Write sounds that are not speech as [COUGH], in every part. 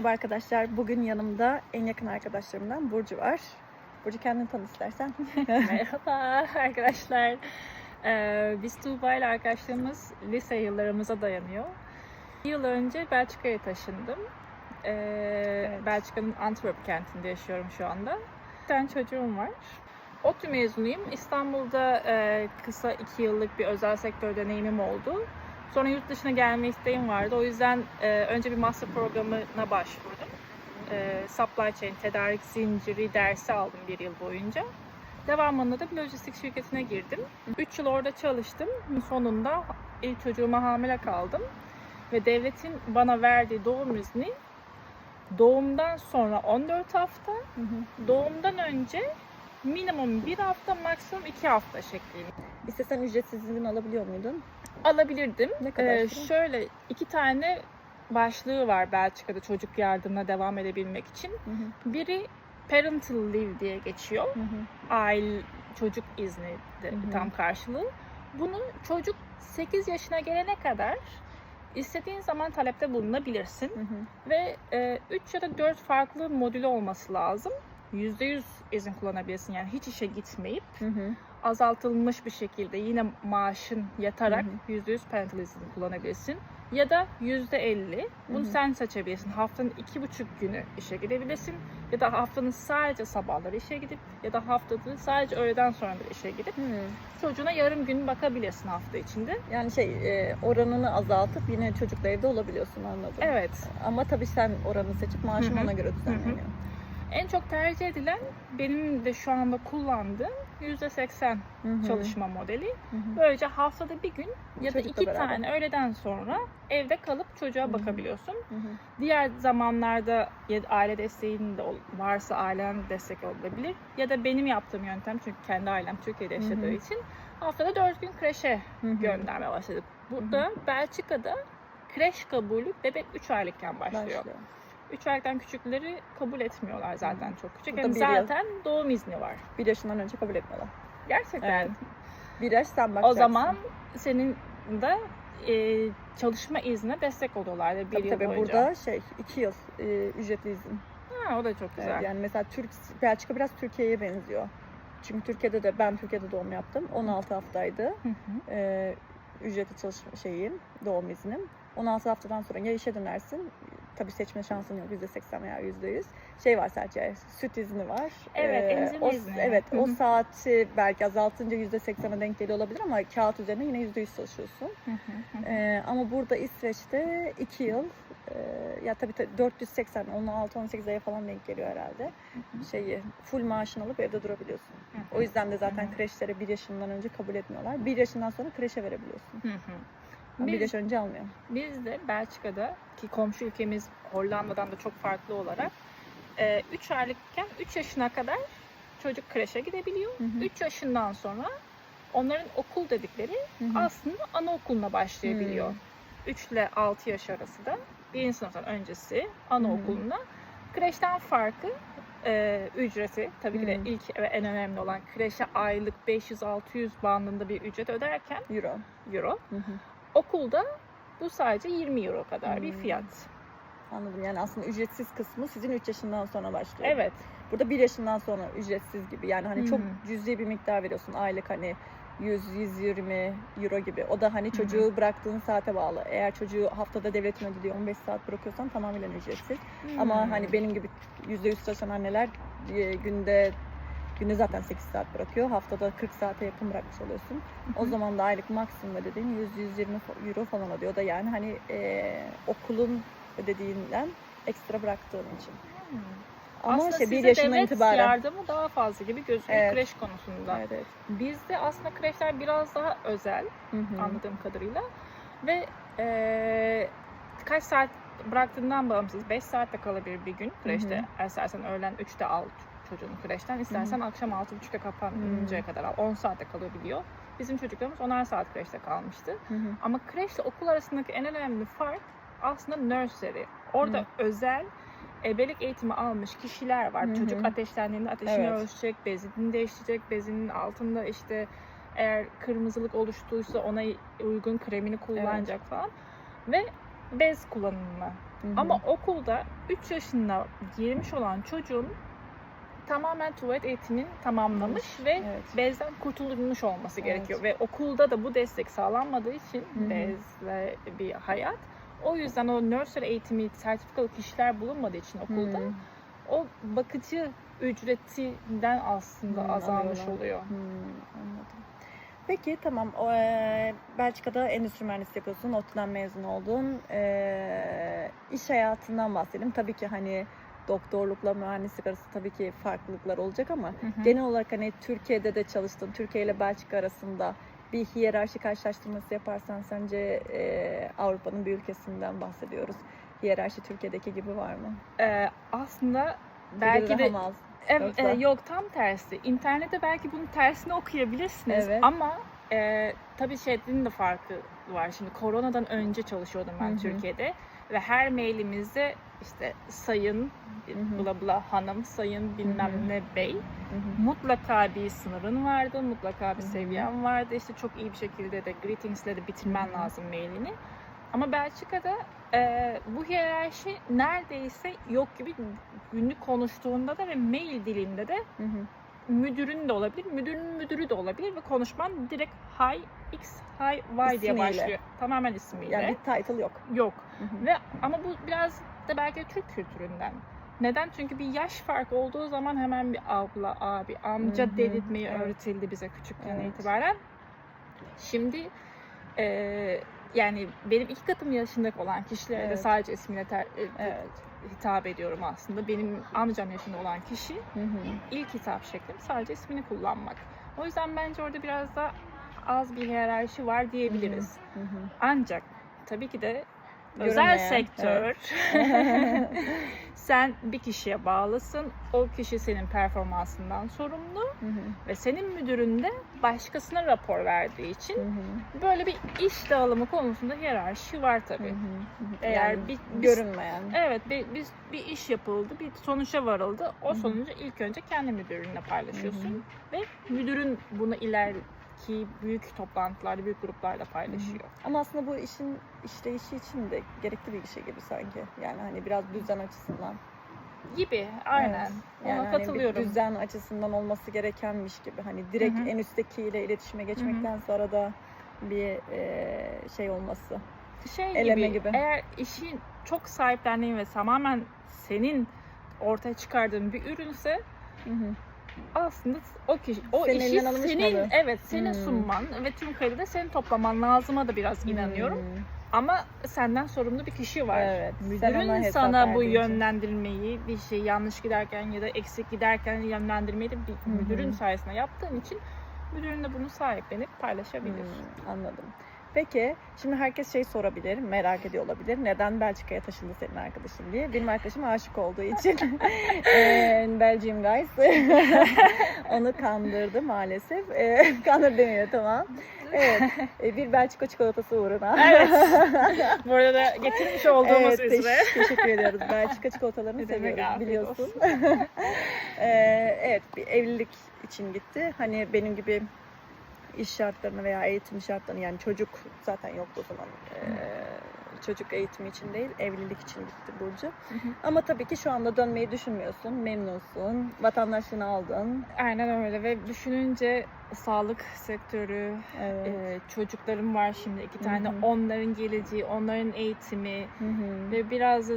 Merhaba arkadaşlar. Bugün yanımda en yakın arkadaşlarımdan Burcu var. Burcu kendini tanı istersen. [LAUGHS] Merhaba arkadaşlar. Ee, biz Tuğba ile arkadaşlığımız lise yıllarımıza dayanıyor. Bir yıl önce Belçika'ya taşındım. Ee, Belçika'nın Antwerp kentinde yaşıyorum şu anda. Bir tane çocuğum var. ODTÜ mezunuyum. İstanbul'da e, kısa iki yıllık bir özel sektör deneyimim oldu. Sonra yurt dışına gelme isteğim vardı. O yüzden e, önce bir master programına başvurdum. E, supply chain, tedarik zinciri dersi aldım bir yıl boyunca. Devamında da bir lojistik şirketine girdim. 3 yıl orada çalıştım. Sonunda ilk çocuğuma hamile kaldım. Ve devletin bana verdiği doğum izni doğumdan sonra 14 hafta, doğumdan önce minimum 1 hafta, maksimum 2 hafta şeklinde İstesen ücretsiz izin alabiliyor muydun? alabilirdim. Ne kadar Ee, şöyle iki tane başlığı var Belçika'da çocuk yardımına devam edebilmek için. Biri parental leave diye geçiyor. Aile çocuk izni de Hı hı. tam karşılığı. Bunu çocuk 8 yaşına gelene kadar istediğin zaman talepte bulunabilirsin. Ve 3 ya da 4 farklı modülü olması lazım. %100 izin kullanabilirsin. Yani hiç işe gitmeyip azaltılmış bir şekilde yine maaşın yatarak Hı %100 parental izni kullanabilirsin. Ya da %50. Bunu Hı hı. sen seçebilirsin. Haftanın iki buçuk günü işe gidebilirsin. Ya da haftanın sadece sabahları işe gidip ya da haftada sadece öğleden sonra da işe gidip çocuğuna yarım gün bakabilirsin hafta içinde. Yani şey e, oranını azaltıp yine çocukla evde olabiliyorsun anladım. Evet. Ama tabii sen oranını seçip maaşın Hı hı. ona göre düzenleniyor. En çok tercih edilen benim de şu anda kullandığım %80 Hı hı. çalışma modeli. Hı hı. Böylece haftada bir gün ya da Çocukla iki beraber. tane öğleden sonra evde kalıp çocuğa Hı hı. bakabiliyorsun. Hı hı. Diğer zamanlarda ya aile desteğinin de varsa ailen destek olabilir. Ya da benim yaptığım yöntem çünkü kendi ailem Türkiye'de Hı hı. yaşadığı için haftada dört gün kreşe Hı hı. göndermeye başladık. Burada Belçika'da kreş kabulü bebek 3 aylıkken başlıyor. Başlıyor. 3 aylıktan küçükleri kabul etmiyorlar zaten çok küçük. Burada Hem bir yıl. zaten doğum izni var. Bir yaşından önce kabul etmiyorlar. Gerçekten. Evet. Bir yaş sen bakacaksın. O zaman senin de e, çalışma iznine destek oluyorlar da bir tabii, yıl tabii boyunca. burada şey iki yıl e, ücretli izin. Ha, o da çok güzel. Evet, yani mesela Türk Belçika biraz Türkiye'ye benziyor. Çünkü Türkiye'de de ben Türkiye'de doğum yaptım. 16 haftaydı. Hı hı. Ee, ücretli çalışma şeyim, doğum iznim. 16 haftadan sonra ya işe dönersin. Tabii seçme şansın yok %80 veya %100. Şey var sadece süt izni var. Ee, Evet, emzirme o, izni. Evet Hı o saati belki azaltınca %80'e denk geliyor olabilir ama kağıt üzerine yine %100 çalışıyorsun. Hı hı hı. Ee, ama burada İsveç'te 2 yıl e, ya tabii tabii 480 16-18 aya falan denk geliyor herhalde. Şeyi full maaşını alıp evde durabiliyorsun. Hı hı. O yüzden de zaten Hı hı. kreşlere 1 yaşından önce kabul etmiyorlar. 1 yaşından sonra kreşe verebiliyorsun. Hı hı. Ama 1 Biz, yaş önce almıyor. biz de Belçika'da ki komşu ülkemiz Hollanda'dan da çok farklı olarak 3 aylıkken 3 yaşına kadar çocuk kreşe gidebiliyor. Hı hı. 3 yaşından sonra onların okul dedikleri Hı hı. aslında anaokuluna başlayabiliyor. Hmm. 3 ile 6 yaş arası da birinci sınıftan öncesi anaokuluna. Kreşten farkı e, ücreti tabii ki de ilk ve en önemli olan kreşe aylık 500-600 bandında bir ücret öderken Euro. euro. Hı hı. Okulda bu sadece 20 euro kadar bir Hmm. fiyat. Anladım. Yani aslında ücretsiz kısmı sizin 3 yaşından sonra başlıyor. Evet. Burada 1 yaşından sonra ücretsiz gibi. Yani hani çok Hı cüzi bir miktar veriyorsun aylık hani 100-120 euro gibi. O da hani çocuğu bıraktığın saate bağlı. Eğer çocuğu haftada devletin ödediği 15 saat bırakıyorsan tamamen ücretsiz. Ama Hmm. hani benim gibi %100 çalışan anneler e, günde günde zaten 8 saat bırakıyor. Haftada 40 saate yakın bırakmış oluyorsun. O zaman da aylık maksimum ödediğin 100-120 euro falan oluyor. O da yani hani e, okulun ödediğinden ekstra bıraktığın için. Hmm. Ama aslında işte bir yaşından devlet itibaren. yardımı daha fazla gibi gözüküyor Evet. kreş konusunda. Evet, evet. Bizde aslında kreşler biraz daha özel. Hı hı. anladığım kadarıyla. Ve eee, kaç saat bıraktığından bağımsız 5 saatte kalabilir bir gün kreşte. İstersen öğlen 3'te al çocuğunu kreşten, istersen akşam 6.30'da kapanıncaya kadar al. 10 saatte kalabiliyor. Bizim çocuklarımız 10'ar saat kreşte kalmıştı. Hı hı. Ama kreşle okul arasındaki en önemli fark aslında nursery. Orada Hı. özel ebelik eğitimi almış kişiler var. Hı hı. Çocuk ateşlendiğinde ateşini Evet. ölçecek, bezini değiştirecek, bezinin altında işte eğer kırmızılık oluştuysa ona uygun kremini kullanacak falan. Ve bez kullanımı. Hı hı. Ama okulda 3 yaşında girmiş olan çocuğun tamamen tuvalet eğitimini tamamlamış ve Evet. bezden kurtulmuş olması Evet. gerekiyor. Ve okulda da bu destek sağlanmadığı için Hı hı. bezle bir hayat. O yüzden o nursery eğitimi sertifikalı kişiler bulunmadığı için okulda Hı. o bakıcı ücretinden aslında Hı, azalmış alıyorlar. oluyor. Hmm, anladım. Peki tamam. O, e, Belçika'da endüstri mühendisliği yapıyorsun. ODTÜ'den mezun oldun. E, iş hayatından bahsedelim. Tabii ki hani doktorlukla mühendislik arası tabii ki farklılıklar olacak ama Hı hı. genel olarak hani Türkiye'de de çalıştın. Türkiye ile Belçika arasında bir hiyerarşi karşılaştırması yaparsan sence e, Avrupa'nın bir ülkesinden bahsediyoruz. Hiyerarşi Türkiye'deki gibi var mı? Ee, aslında Belki de az? Yoksa? e, yok tam tersi. İnternette belki bunun tersini okuyabilirsiniz Evet. ama e, tabii şeyin de farkı var. Şimdi koronadan önce çalışıyordum ben Hı hı. Türkiye'de ve her mailimizde işte sayın bla bla hanım, sayın bilmem ne bey mutlaka bir sınırın vardı, mutlaka bir seviyen vardı. İşte çok iyi bir şekilde de greetings'le de bitirmen lazım mailini. Ama Belçika'da e, bu hiyerarşi neredeyse yok gibi günlük konuştuğunda da ve mail dilinde de müdürün de olabilir, müdürün müdürü de olabilir ve konuşman direkt hi x, hi y diye başlıyor. Tamamen ismiyle. Yani bir title yok. Yok. Ve ama bu biraz da belki Türk kültüründen. Neden? Çünkü bir yaş farkı olduğu zaman hemen bir abla, abi, amca Hı hı, dedirtmeyi evet. öğretildi bize küçükken Evet. itibaren. Şimdi e, yani benim iki katım yaşındaki olan kişilere de Evet. sadece ismine ter- e, Evet. hitap ediyorum aslında. Benim amcam yaşında olan kişi Hı hı. ilk hitap şeklim sadece ismini kullanmak. O yüzden bence orada biraz da az bir hiyerarşi var diyebiliriz. Hı hı. Ancak tabii ki de özel Görünmeyen, sektör [LAUGHS] sen bir kişiye bağlısın. O kişi senin performansından sorumlu Hı hı. ve senin müdürün de başkasına rapor verdiği Hı için hı. böyle bir iş dağılımı konusunda hiyerarşi var Hı tabii. hı. Hı hı. Eğer Yani bir- bir- görünmeyen. Evet bir, bir, bir iş yapıldı, bir sonuca varıldı. O Hı hı. sonucu ilk önce kendi müdürünle paylaşıyorsun. Hı Ve müdürün bunu ileriki büyük toplantılarda, büyük gruplarda paylaşıyor. Ama aslında bu işin işleyişi için de gerekli bir şey gibi sanki. Yani hani biraz düzen açısından. Gibi, aynen. Evet. Ona Yani hani katılıyorum. bir düzen açısından olması gerekenmiş gibi. Hani direkt Hı hı. en üsttekiyle iletişime geçmekten sonra da bir e, şey olması. şey eleme gibi, gibi. eğer işin çok sahiplendiğin ve tamamen senin ortaya çıkardığın bir ürünse Hı hı. Aslında o kişi o Senin işi senin malı. evet senin Hmm. sunman ve tüm kredide de senin toplaman lazıma da biraz inanıyorum. Hmm. Ama senden sorumlu bir kişi var. Evet, Müdürün sana bu için. yönlendirmeyi, bir şey yanlış giderken ya da eksik giderken yönlendirmeyi de bir hı. müdürün sayesinde yaptığın için müdürün de bunu sahiplenip paylaşabilir. Hmm, anladım. Peki şimdi herkes şey sorabilir, merak ediyor olabilir. Neden Belçika'ya taşındı senin arkadaşın diye. Benim arkadaşım aşık olduğu için [LAUGHS] eee, Belgium guys [LAUGHS] onu kandırdı maalesef. Eee [LAUGHS] kandır demiyor tamam. Evet e, bir Belçika çikolatası uğruna. Evet. Bu arada da getirmiş olduğumuz evet, üzere. teş- teşekkür ediyoruz. Belçika çikolatalarını seviyoruz biliyorsun. Ee, evet bir evlilik için gitti. Hani benim gibi iş şartlarını veya eğitim şartlarını yani çocuk zaten yoktu o zaman. Ee, çocuk eğitimi için değil evlilik için gitti Burcu. Hı hı. Ama tabii ki şu anda dönmeyi düşünmüyorsun. Memnunsun. Vatandaşlığını aldın. Aynen öyle ve düşününce sağlık sektörü, Evet. e, çocuklarım var şimdi iki tane. Hı hı. Onların geleceği, onların eğitimi Hı hı. ve biraz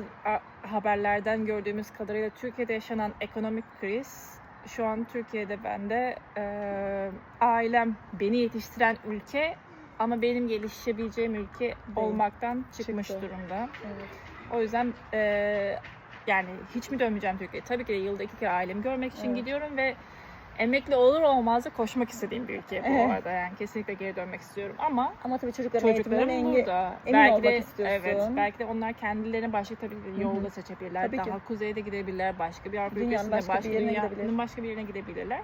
haberlerden gördüğümüz kadarıyla Türkiye'de yaşanan ekonomik kriz şu an Türkiye'de bende e, ailem beni yetiştiren ülke ama benim gelişebileceğim ülke olmaktan çıkmış Çıktı. durumda. Evet. O yüzden e, yani hiç mi dönmeyeceğim Türkiye'ye? Tabii ki de yılda iki kere ailemi görmek için Evet. gidiyorum ve emekli olur olmaz da koşmak istediğim bir ülke bu Evet. arada. Yani kesinlikle geri dönmek istiyorum ama Ama tabii çocukların çocuklarım engi... burada. emin belki olmak de istiyorsun. evet, belki de onlar kendilerine başka tabii Hı hı. yolda seçebilirler. Tabii ki. Daha kuzeyde gidebilirler, başka bir Avrupa ülkesinde, başka bir başka, yerine dünyanın gidebilir. başka bir yerine gidebilirler.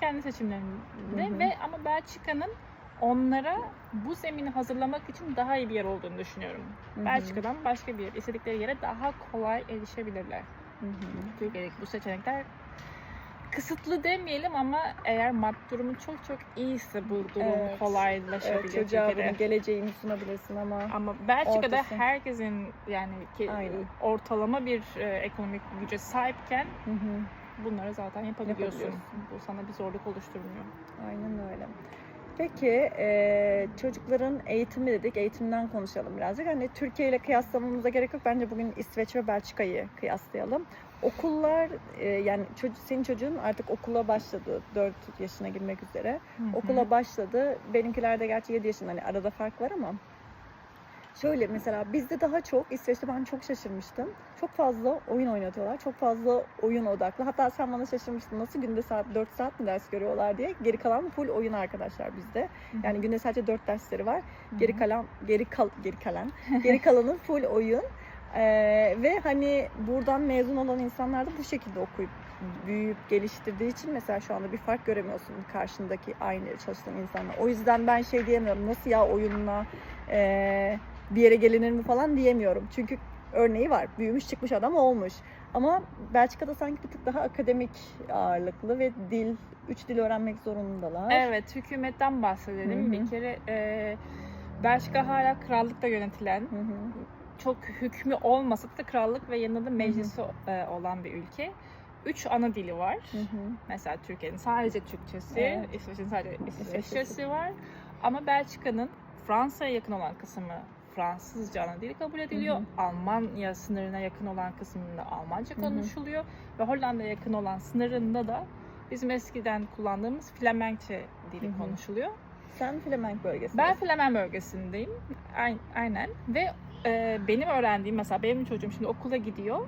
Kendi seçimlerinde Hı hı. ve ama Belçika'nın onlara bu zemini hazırlamak için daha iyi bir yer olduğunu düşünüyorum. Hı hı. Belçika'dan başka bir yer, istedikleri yere daha kolay erişebilirler. Hı hı. Türkiye'deki bu seçenekler kısıtlı demeyelim ama eğer maddi durumu çok çok iyiyse bu durum Evet. kolaylaşabilir. Evet, çocuğa bunu geleceğini sunabilirsin ama Ama Belçika'da Ortası. herkesin yani ki Aynen. ortalama bir e, ekonomik güce sahipken Hı hı. bunları zaten yapabiliyorsun. Yapabiliyorsun. Bu sana bir zorluk oluşturmuyor. Aynen öyle. Peki e, çocukların eğitimi dedik. Eğitimden konuşalım birazcık. Hani Türkiye ile kıyaslamamıza gerek yok. Bence bugün İsveç ve Belçika'yı kıyaslayalım. Okullar e, yani çocuk, senin çocuğun artık okula başladı. 4 yaşına girmek üzere. Okula başladı. Benimkiler de gerçi 7 yaşında. Hani arada fark var ama. Şöyle mesela bizde daha çok İsveç'te ben çok şaşırmıştım. Çok fazla oyun oynatıyorlar. Çok fazla oyun odaklı. Hatta sen bana şaşırmıştın nasıl günde saat 4 saat mi ders görüyorlar diye. Geri kalan full oyun arkadaşlar bizde. Yani günde sadece 4 dersleri var. Geri kalan geri kal geri kalan geri kalanı full oyun. Ee, ve hani buradan mezun olan insanlar da bu şekilde okuyup büyüyüp geliştirdiği için mesela şu anda bir fark göremiyorsun karşındaki aynı çalıştığın insanla. O yüzden ben şey diyemiyorum nasıl ya oyunla ee, bir yere gelinir mi falan diyemiyorum. Çünkü örneği var. Büyümüş çıkmış adam olmuş. Ama Belçika'da sanki bir tık daha akademik ağırlıklı ve dil, üç dil öğrenmek zorundalar. Evet, hükümetten bahsedelim. Hı hı. Bir kere e, Belçika hala krallıkla yönetilen, Hı hı. Çok hükmü olmasa da krallık ve yanında da meclisi e, olan bir ülke. Üç ana dili var. Hı hı. Mesela Türkiye'nin sadece Türkçesi, Evet. İsveç'in sadece İsveççesi. Var. Ama Belçika'nın Fransa'ya yakın olan kısmı Fransızca ana dili kabul ediliyor. Hı Almanya sınırına yakın olan kısmında Almanca Hı hı. konuşuluyor. Ve Hollanda'ya yakın olan sınırında da bizim eskiden kullandığımız Flemenkçe dili Hı hı. konuşuluyor. Sen Flemenk bölgesinde. Ben Flemen bölgesindeyim. Ay- Aynen. Ve e, benim öğrendiğim mesela benim çocuğum şimdi okula gidiyor.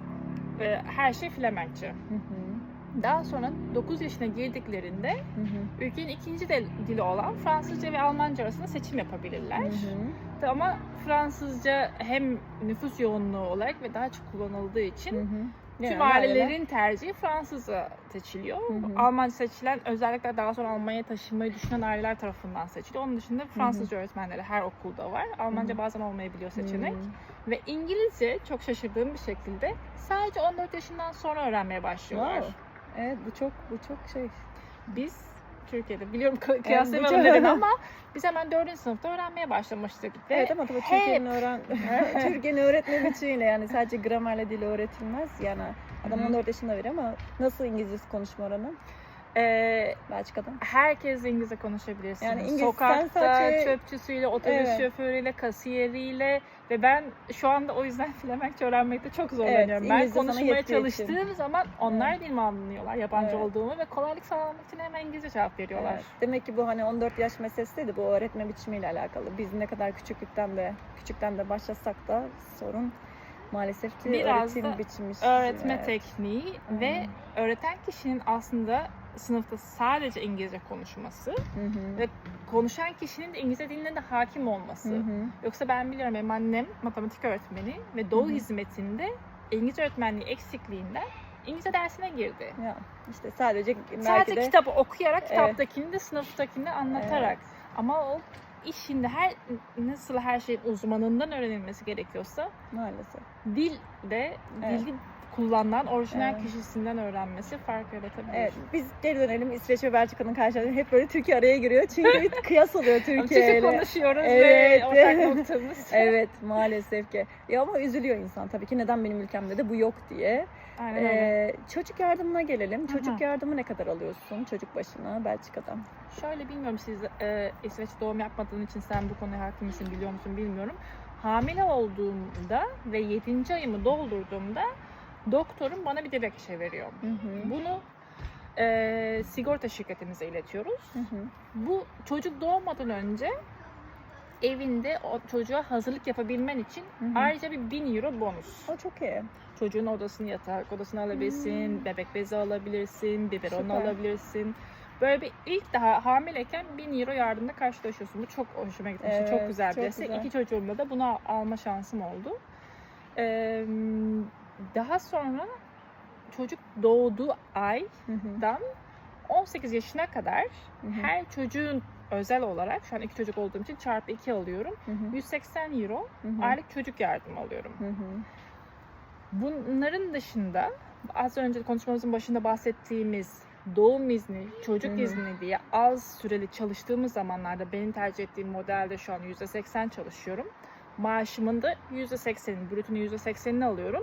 E, her şey. Hı hı. Daha sonra 9 yaşına girdiklerinde Hı hı. ülkenin ikinci dil- dili olan Fransızca ve Almanca arasında seçim yapabilirler. Hı hı. Ama Fransızca hem nüfus yoğunluğu olarak ve daha çok kullanıldığı için Hı hı. Tüm aileler- ailelerin tercihi Fransızca seçiliyor. Hı hı. Almanca seçilen özellikle daha sonra Almanya'ya taşınmayı düşünen aileler tarafından seçiliyor. Onun dışında Fransızca öğretmenleri her okulda var. Almanca Hı. bazen olmayabiliyor seçenek. Hı. Ve İngilizce çok şaşırdığım bir şekilde sadece 14 yaşından sonra öğrenmeye başlıyorlar. Wow. Evet bu çok bu çok şey. Biz Türkiye'de biliyorum kı- bu kıyaslayamayalım çok dedin önemli. ama biz hemen 4. sınıfta öğrenmeye başlamıştık. Ve Evet ama tabii Türkiye'nin öğren [LAUGHS] Türkiye'nin öğretme biçimiyle yani sadece gramerle dil öğretilmez. Yani adam Hı hı. 14 yaşında biri ama nasıl İngilizcesi konuşma oranı e, Belçika'da? herkes İngilizce konuşabilirsiniz. Yani İngiliz- Sokakta, sadece- çöpçüsüyle, otobüs Evet. şoförüyle, kasiyeriyle ve ben şu anda o yüzden [LAUGHS] Flemenkçe öğrenmekte çok zorlanıyorum. ben İngilizce sana konuşmaya yettiği için. çalıştığım zaman onlar dilimi anlıyorlar yabancı Evet. olduğumu ve kolaylık sağlamak için hemen İngilizce cevap veriyorlar. Evet. Demek ki bu hani 14 yaş meselesi değil de bu öğretme biçimiyle alakalı. Biz ne kadar küçüklükten de küçükten de başlasak da sorun maalesef ki Biraz öğretim da biçimi. Öğretme Evet. tekniği Hı. ve öğreten kişinin aslında sınıfta sadece İngilizce konuşması Hı hı. ve konuşan kişinin de İngilizce diline de hakim olması. Hı hı. Yoksa ben biliyorum benim annem matematik öğretmeni ve doğu Hı hı. hizmetinde İngilizce öğretmenliği eksikliğinden İngilizce dersine girdi. Ya işte sadece belki Sadece de kitabı okuyarak, Evet. kitaptakini de sınıftakini de anlatarak. Evet. Ama o işinde her nasıl her şeyin uzmanından öğrenilmesi gerekiyorsa maalesef. dil de Evet. dili kullanılan orijinal Evet. kişisinden öğrenmesi fark yaratabilir. Evet, biz geri dönelim İsveç ve Belçika'nın karşılaştığı hep böyle Türkiye araya giriyor çünkü bir [LAUGHS] kıyas oluyor Türkiye ile. konuşuyoruz Evet. ve ortak noktamız. [LAUGHS] Evet maalesef ki. Ya ama üzülüyor insan tabii ki neden benim ülkemde de bu yok diye. Aynen öyle. Ee, çocuk yardımına gelelim. Çocuk hı. yardımı ne kadar alıyorsun çocuk başına Belçika'da? Şöyle bilmiyorum siz e, İsveç doğum yapmadığın için sen bu konuya hakim misin biliyor musun bilmiyorum. Hamile olduğumda ve 7. ayımı doldurduğumda doktorum bana bir dilekçe veriyor. Hı hı. Bunu e, sigorta şirketimize iletiyoruz. Hı hı. Bu çocuk doğmadan önce evinde o çocuğa hazırlık yapabilmen için Hı hı. ayrıca bir 1000 euro bonus. O çok iyi. Çocuğun odasını yatak odasını alabilirsin, Hmm. bebek bezi alabilirsin, biberon Süper. alabilirsin. Böyle bir ilk daha hamileyken 1000 euro yardımla karşılaşıyorsun. Bu çok hoşuma gitmişti. Evet, çok güzel bir destek. İki çocuğumla da bunu alma şansım oldu. Ee, daha sonra çocuk doğduğu aydan Hı hı. 18 yaşına kadar her çocuğun özel olarak şu an iki çocuk olduğum için çarpı 2 alıyorum. Hı hı. 180 euro Hı hı. aylık çocuk yardımı alıyorum. Hı hı. Bunların dışında az önce konuşmamızın başında bahsettiğimiz doğum izni, çocuk izni diye az süreli çalıştığımız zamanlarda benim tercih ettiğim modelde şu an %80 çalışıyorum. Maaşımın da %80'ini, brütünün %80'ini alıyorum.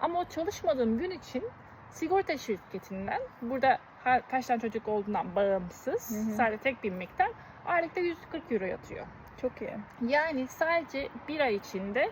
Ama o çalışmadığım gün için sigorta şirketinden burada kaç tane çocuk olduğundan bağımsız Hı hı. sadece tek bir miktar aylıkta 140 euro yatıyor. Çok iyi. Yani sadece bir ay içinde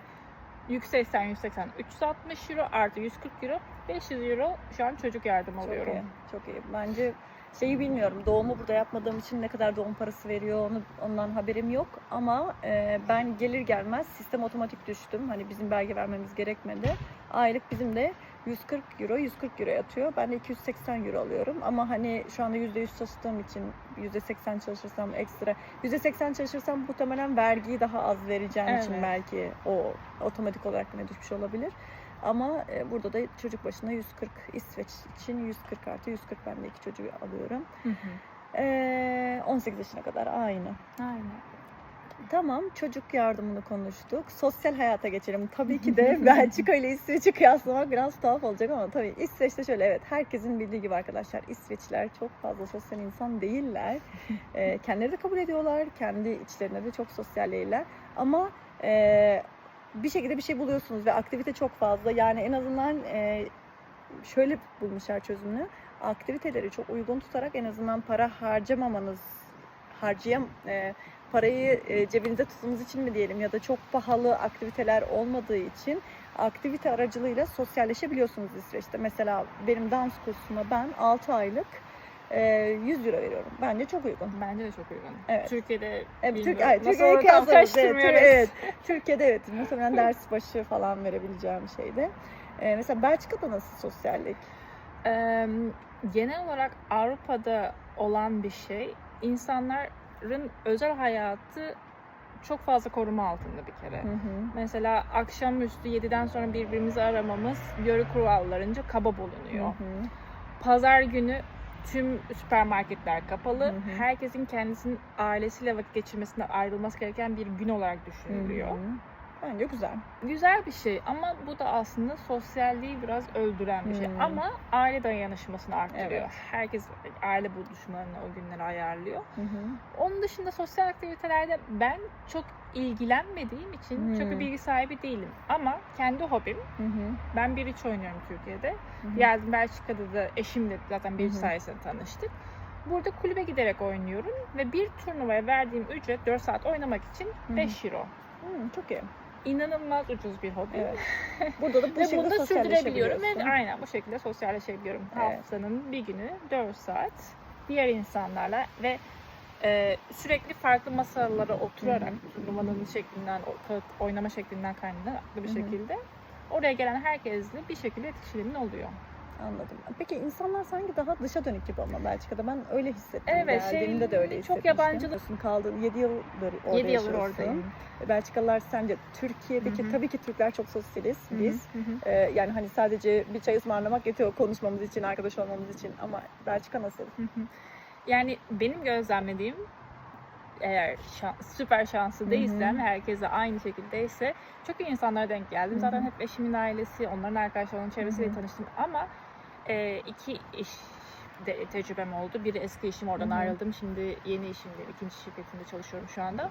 yükseksen 180 360 euro artı 140 euro 500 euro şu an çocuk yardım Çok alıyorum. iyi. Çok iyi. Bence şeyi bilmiyorum. Doğumu burada yapmadığım için ne kadar doğum parası veriyor onu ondan haberim yok. Ama e, ben gelir gelmez sistem otomatik düştüm. Hani bizim belge vermemiz gerekmedi. Aylık bizim de 140 euro, 140 euro yatıyor. Ben de 280 euro alıyorum. Ama hani şu anda %100 çalıştığım için %80 çalışırsam ekstra. %80 çalışırsam muhtemelen vergiyi daha az vereceğim için Evet. belki o otomatik olarak yine düşmüş olabilir. Ama e, burada da çocuk başına 140 İsveç için 140 artı 140 ben de iki çocuğu alıyorum. Hı hı. E, 18 yaşına kadar aynı. Aynen. Tamam çocuk yardımını konuştuk. Sosyal hayata geçelim. Tabii ki de [LAUGHS] Belçika ile İsveç'i kıyaslamak biraz tuhaf olacak ama tabii İsveç'te şöyle evet herkesin bildiği gibi arkadaşlar İsveçliler çok fazla sosyal insan değiller. [LAUGHS] E, kendileri de kabul ediyorlar. Kendi içlerinde de çok sosyal değiller. Ama e, bir şekilde bir şey buluyorsunuz ve aktivite çok fazla. Yani en azından e, şöyle bulmuşlar çözümünü. Aktiviteleri çok uygun tutarak en azından para harcamamanız harcayam e, parayı e, cebinize tuttuğunuz için mi diyelim ya da çok pahalı aktiviteler olmadığı için aktivite aracılığıyla sosyalleşebiliyorsunuz İsveç'te. Mesela benim dans kursuna ben 6 aylık e, 100 euro veriyorum. Bence çok uygun. Bence de çok uygun. Evet. Türkiye'de Evet, bilmiyorum. Türk, evet, Nasıl Türkiye'ye kıyaslarız. Evet, karşılaştırmıyoruz. evet. Türkiye'de evet. Muhtemelen [LAUGHS] ders başı falan verebileceğim şeyde. E, mesela Belçika'da nasıl sosyallik? Eee, genel olarak Avrupa'da olan bir şey insanların özel hayatı çok fazla koruma altında bir kere. Hı hı. Mesela akşamüstü 7'den sonra birbirimizi aramamız yörü kurallarınca kaba bulunuyor. Hı hı. Pazar günü tüm süpermarketler kapalı. Hı hı. Herkesin kendisinin ailesiyle vakit geçirmesinden ayrılması gereken bir gün olarak düşünülüyor. Hı hı. Bence güzel. Güzel bir şey ama bu da aslında sosyalliği biraz öldüren bir şey. Hmm. Ama aile dayanışmasını arttırıyor. Evet. Herkes aile buluşmalarını o günleri ayarlıyor. Hı hı. Onun dışında sosyal aktivitelerde ben çok ilgilenmediğim için Hmm. çok bir bilgi sahibi değilim. Ama kendi hobim, Hı hı. ben bir iç oynuyorum Türkiye'de. Hı hı. Geldim Belçika'da da eşimle zaten bir hı. sayesinde tanıştık. Burada kulübe giderek oynuyorum ve bir turnuvaya verdiğim ücret 4 saat oynamak için hı. 5 euro. Hı, çok iyi. İnanılmaz ucuz bir hobi. Evet. [LAUGHS] Burada da bu Ve şekilde bunu da sürdürebiliyorum ve aynen bu şekilde sosyalleşebiliyorum. Evet. Haftanın bir günü 4 saat diğer insanlarla ve e, sürekli farklı masalara oturarak turnuvanın şeklinden, kağıt oynama şeklinden kaynaklı bir Hı hı. şekilde oraya gelen herkesle bir şekilde etkilemin oluyor. Anladım. Peki insanlar sanki daha dışa dönük gibi ama Belçika'da ben öyle hissettim. Evet, Geldiğimde şey, de öyle çok hissetmiştim. yabancılık- Kaldığın 7 yıldır orada 7 yıldır oradayım. Belçikalılar sence Türkiye'deki Hı hı. tabii ki Türkler çok hı, biz. Ee, yani hani sadece bir çay ısmarlamak yetiyor konuşmamız için, arkadaş olmamız için ama Belçika nasıl? Hı hı. Yani benim gözlemlediğim eğer şan- süper şanslı değilsem, herkese aynı şekildeyse çok iyi insanlara denk geldim. Hı Zaten hep eşimin ailesi, onların arkadaşları, onun çevresiyle Hı hı. tanıştım ama e, iki iş de tecrübem oldu. Biri eski işim oradan Hı hı. ayrıldım. Şimdi yeni işimde, ikinci şirketimde çalışıyorum şu anda.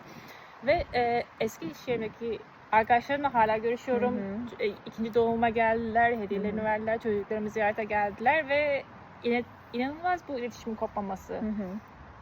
Ve e, eski iş yerindeki arkadaşlarımla hala görüşüyorum. Hı E, ikinci doğuma geldiler, hediyelerini Hı hı. verdiler, çocuklarımı ziyarete geldiler ve yine inanılmaz bu iletişimin kopmaması.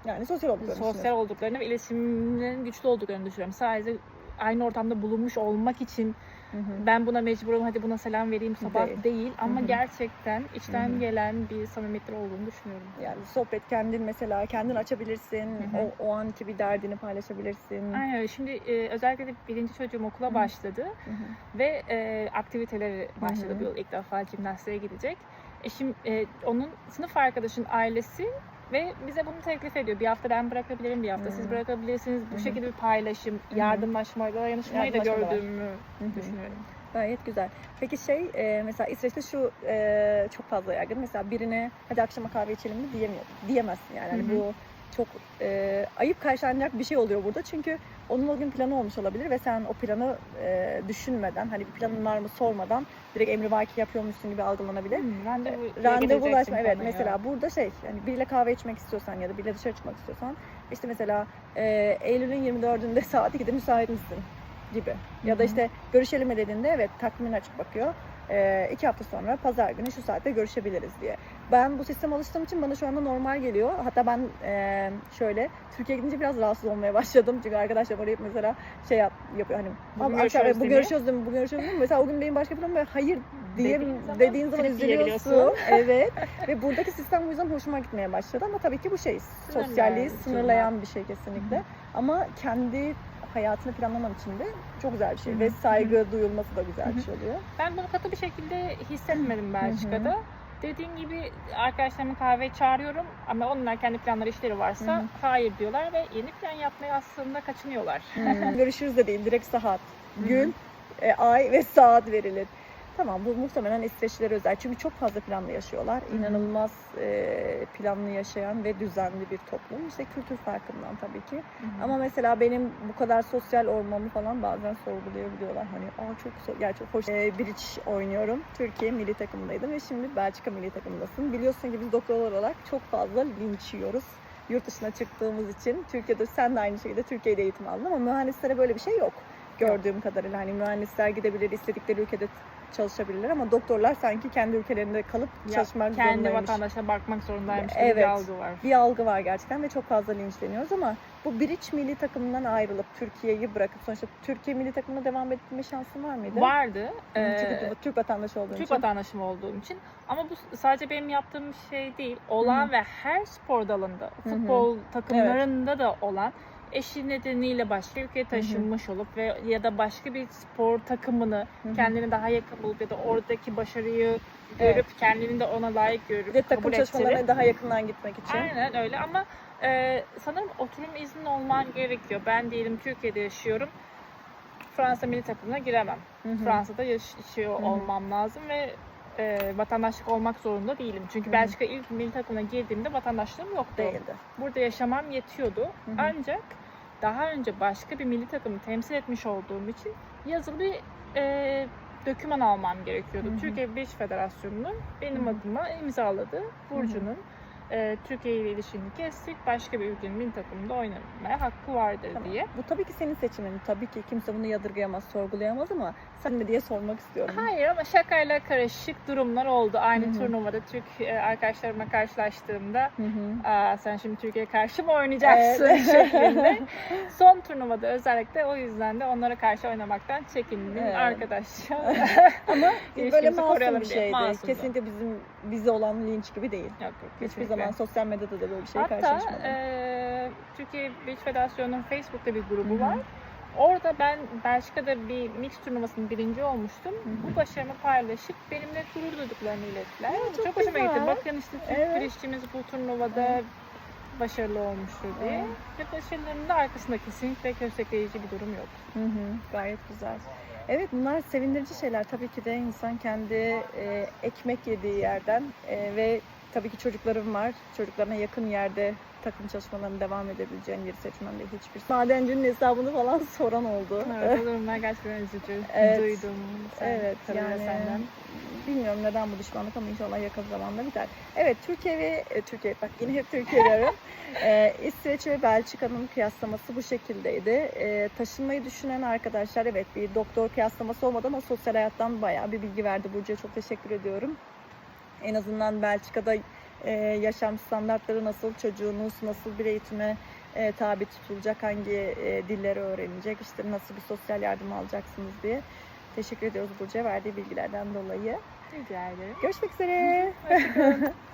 Yani sosyal olduklarını Sosyal olduklarını ve iletişimlerin güçlü olduklarını düşünüyorum. Sadece aynı ortamda bulunmuş olmak için Hı hı. ben buna mecburum hadi buna selam vereyim sabah Değil. değil, ama Hı hı. gerçekten içten Hı hı. gelen bir samimiyetler olduğunu düşünüyorum. Yani sohbet kendin mesela kendin açabilirsin. Hı hı. O, o anki bir derdini paylaşabilirsin. Aynen. Şimdi e, özellikle de birinci çocuğum okula Hı. başladı Hı hı. ve e, aktiviteleri başladı hı. yıl ilk defa jimnastiğe gidecek. Eşim, e, onun sınıf arkadaşın ailesi ve bize bunu teklif ediyor. Bir hafta ben bırakabilirim, bir hafta Hı. siz bırakabilirsiniz. Bu hı. şekilde bir paylaşım, hı. Yardımlaşma dayanışmayı da gördüğümü düşünüyorum. Gayet güzel. Peki şey e, mesela İsveç'te şu e, çok fazla yaygın. Mesela birine hadi akşama kahve içelim mi diyemiyor. Diyemezsin yani. Hani Hı hı. bu çok e, ayıp karşılanacak bir şey oluyor burada. Çünkü onun o gün planı olmuş olabilir ve sen o planı e, düşünmeden, hani bir planın var mı sormadan direkt emrivaki yapıyormuşsun gibi algılanabilir. Hmm, randevu E, Randevulaşma evet konuya. mesela burada şey yani biriyle kahve içmek istiyorsan ya da biriyle dışarı çıkmak istiyorsan işte mesela e, Eylül'ün 24'ünde saat 2'de müsait misin gibi ya da işte görüşelim mi dediğinde evet takvimin açık bakıyor. E, iki hafta sonra pazar günü şu saatte görüşebiliriz diye. Ben bu sisteme alıştığım için bana şu anda normal geliyor. Hatta ben e, şöyle Türkiye'ye gidince biraz rahatsız olmaya [LAUGHS] başladım. Çünkü arkadaşlar arayıp mesela şey yap, yapıyor hani Bugün "Abi akşam- görüşüyoruz bu değil mi?" görüşüyoruz değil mi? Bu görüşüyoruz değil mi? Mesela o gün benim başka planım var. Hayır diye Dediğin zaman dediğin zaman üzülüyorsun. [LAUGHS] evet. Ve buradaki sistem bu yüzden hoşuma gitmeye başladı ama tabii ki bu şey sosyalliği sınırlayan bir şey kesinlikle. Hı hı. Ama kendi hayatını planlaman için de çok güzel bir şey Hı ve saygı duyulması da güzel Hı bir şey oluyor. Ben bunu katı bir şekilde hissetmedim Belçika'da. Dediğin gibi arkadaşlarımı kahveye çağırıyorum ama onlar kendi planları işleri varsa Hı hı. hayır diyorlar ve yeni plan yapmaya aslında kaçınıyorlar. Hmm. [LAUGHS] Görüşürüz de değil, direkt saat, Hı hı. gün, e, ay ve saat verilir. Tamam bu muhtemelen İsveçlilere özel. Çünkü çok fazla planlı yaşıyorlar. İnanılmaz e, planlı yaşayan ve düzenli bir toplum. İşte kültür farkından tabii ki. Ama mesela benim bu kadar sosyal olmamı falan bazen sorgulayabiliyorlar. Hani aa çok so yani çok hoş. Ee, bridge oynuyorum. Türkiye milli takımındaydım ve şimdi Belçika milli takımındasın. Biliyorsun ki biz doktor olarak çok fazla linç yiyoruz. Yurt dışına çıktığımız için. Türkiye'de sen de aynı şekilde Türkiye'de eğitim aldın ama mühendislere böyle bir şey yok. Gördüğüm kadarıyla hani mühendisler gidebilir, istedikleri ülkede çalışabilirler ama doktorlar sanki kendi ülkelerinde kalıp Ya, çalışmak kendi zorundaymış vatandaşına bakmak zorundaymış gibi Evet. bir algı var. bir algı var gerçekten ve çok fazla linçleniyoruz ama bu Bridge milli takımından ayrılıp Türkiye'yi bırakıp sonuçta Türkiye milli takımına devam etme şansın var mıydı? Vardı. Ee, Çünkü Türk vatandaşı olduğun Türk için. vatandaşım olduğum için. Ama bu sadece benim yaptığım bir şey değil. Olan Hı ve her spor dalında, futbol takımlarında da olan eşi nedeniyle başka ülkeye hı. taşınmış olup ve ya da başka bir spor takımını Hı hı. kendine daha yakın bulup ya da oradaki başarıyı Evet. görüp kendini de ona layık görüp de takım çalışmalarına daha yakından gitmek için. Aynen öyle ama e, sanırım oturum izni olman gerekiyor. Ben diyelim Türkiye'de yaşıyorum. Fransa milli takımına giremem. Hı hı. Fransa'da yaşıyor Hı hı. olmam lazım ve e, vatandaşlık olmak zorunda değilim. Çünkü Hı hı. Belçika ilk milli takımına girdiğimde vatandaşlığım yoktu. değildi. Burada yaşamam yetiyordu. Hı hı. Ancak daha önce başka bir milli takımı temsil etmiş olduğum için yazılı bir e, doküman almam gerekiyordu. Hı hı. Türkiye Beach Federasyonu'nun benim Hı hı. adıma imzaladığı Burcu'nun e, Türkiye ile ilişkini kestik. Başka bir ülkenin milli takımında oynamaya hakkı vardır Tamam. diye. Bu tabii ki senin seçimin. Tabii ki kimse bunu yadırgayamaz, sorgulayamaz ama sen mi diye sormak istiyorum. Hayır ama şakayla karışık durumlar oldu. Aynı Hı hı. turnuvada Türk e, arkadaşlarıma karşılaştığımda. Aa, sen şimdi Türkiye'ye karşı mı oynayacaksın Evet. [LAUGHS] şeklinde. Son turnuvada özellikle o yüzden de onlara karşı oynamaktan çekindim Evet. arkadaşlar. [LAUGHS] Ama böyle masum bir şeydi. Masumdu. Kesinlikle bizim bize olan linç gibi değil. Yok, yok, Hiçbir kesinlikle. Zaman sosyal medyada da böyle bir şey Hatta karşılaşmadım. e, Türkiye Beach Federasyonu'nun Facebook'ta bir grubu Hı hı. var. Orada ben Belçika'da bir mix turnuvasının birinci olmuştum. hı. Bu başarımı paylaşıp benimle gurur duyduklarını ilettiler. çok çok hoşuma gitti. Bakın işte Türk Evet. güreşçimiz bu turnuvada başarılı olmuştur diye. Evet. Ve başarılarının da arkasında kesinlikle köstekleyici bir durum yok. Hı hı, gayet güzel. Evet bunlar sevindirici şeyler. Tabii ki de insan kendi e, ekmek yediği yerden e, ve tabii ki çocuklarım var. Çocuklarına yakın yerde takım çalışmalarına devam edebileceğin yeri seçmen de hiçbir madencinin hesabını falan [LAUGHS] soran oldu. Evet, o [LAUGHS] durumlar gerçekten üzücü. Evet. Duydum. Sen, Evet yani senden. bilmiyorum neden bu düşmanlık ama inşallah yakın zamanda biter. Evet Türkiye ve e, Türkiye bak yine hep Türkiye diyorum. [LAUGHS] e, İsveç ve Belçika'nın kıyaslaması bu şekildeydi. E, taşınmayı düşünen arkadaşlar evet bir doktor kıyaslaması olmadı ama sosyal hayattan bayağı bir bilgi verdi Burcu'ya çok teşekkür ediyorum. En azından Belçika'da e, yaşam standartları nasıl, çocuğunuz nasıl bir eğitime e, tabi tutulacak, hangi e, dilleri öğrenecek, işte nasıl bir sosyal yardım alacaksınız diye. Teşekkür ediyoruz Burcu'ya verdiği bilgilerden dolayı. Rica ederim. Görüşmek üzere. [LAUGHS]